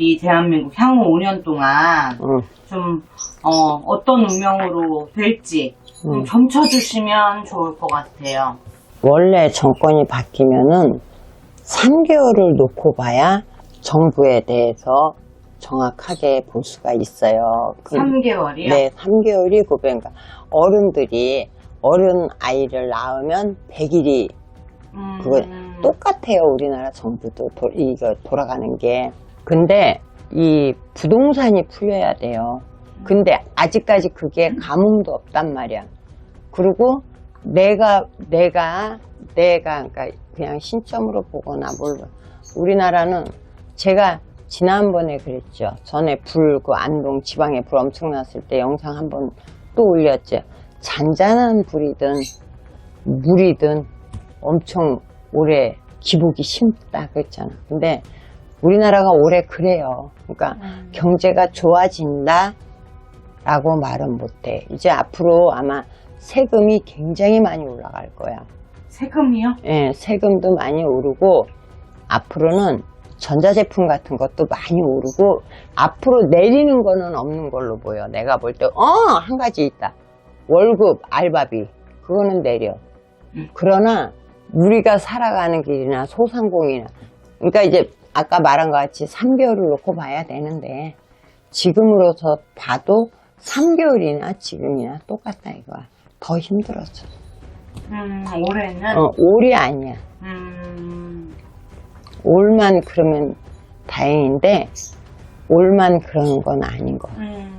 이 대한민국 향후 5년 동안 응. 좀 어, 어떤 운명으로 될지 좀 음. 점쳐주시면 좋을 것 같아요. 원래 정권이 바뀌면은 3개월을 놓고 봐야 정부에 대해서 정확하게 볼 수가 있어요. 그- 3개월이요? 네, 3개월이고 그러니까 어른들이 어른 아이를 낳으면 100일이 음, 그거 똑같아요. 우리나라 정부도 도, 이거 돌아가는 게. 근데 이 부동산이 풀려야 돼요. 근데 아직까지 그게 감흥도 없단 말이야. 그리고 내가 내가 내가 그러니까 그냥 신점으로 보거나 뭘 우리나라는 제가 지난번에 그랬죠. 전에 불 그 안동 지방에 불 엄청 났을 때 영상 한번 또 올렸죠. 잔잔한 불이든 물이든 엄청 오래 기복이 심다 그랬잖아. 근데 우리나라가 올해 그래요. 그러니까 음. 경제가 좋아진다 라고 말은 못해. 이제 앞으로 아마 세금이 굉장히 많이 올라갈 거야. 세금이요? 예, 세금도 많이 오르고 앞으로는 전자제품 같은 것도 많이 오르고 앞으로 내리는 거는 없는 걸로 보여. 내가 볼 때, 어, 한 가지 있다. 월급, 알바비. 그거는 내려. 음. 그러나 우리가 살아가는 길이나 소상공인이나 그러니까 이제 아까 말한 것 같이 3개월을 놓고 봐야 되는데 지금으로서 봐도 3개월이나 지금이나 똑같다 이거야. 더 힘들었어. 음, 올해는 어, 올이 아니야. 음, 올만 그러면 다행인데 올만 그러는 건 아닌 거. 음,